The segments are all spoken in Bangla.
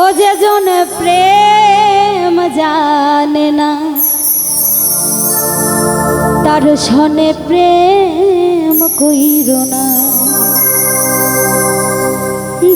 ও যে জন প্রেম জানে না, তার সনে প্রেম কইর না।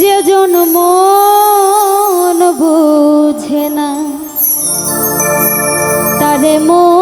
যে জন মন বুঝে না, তারে মন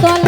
todas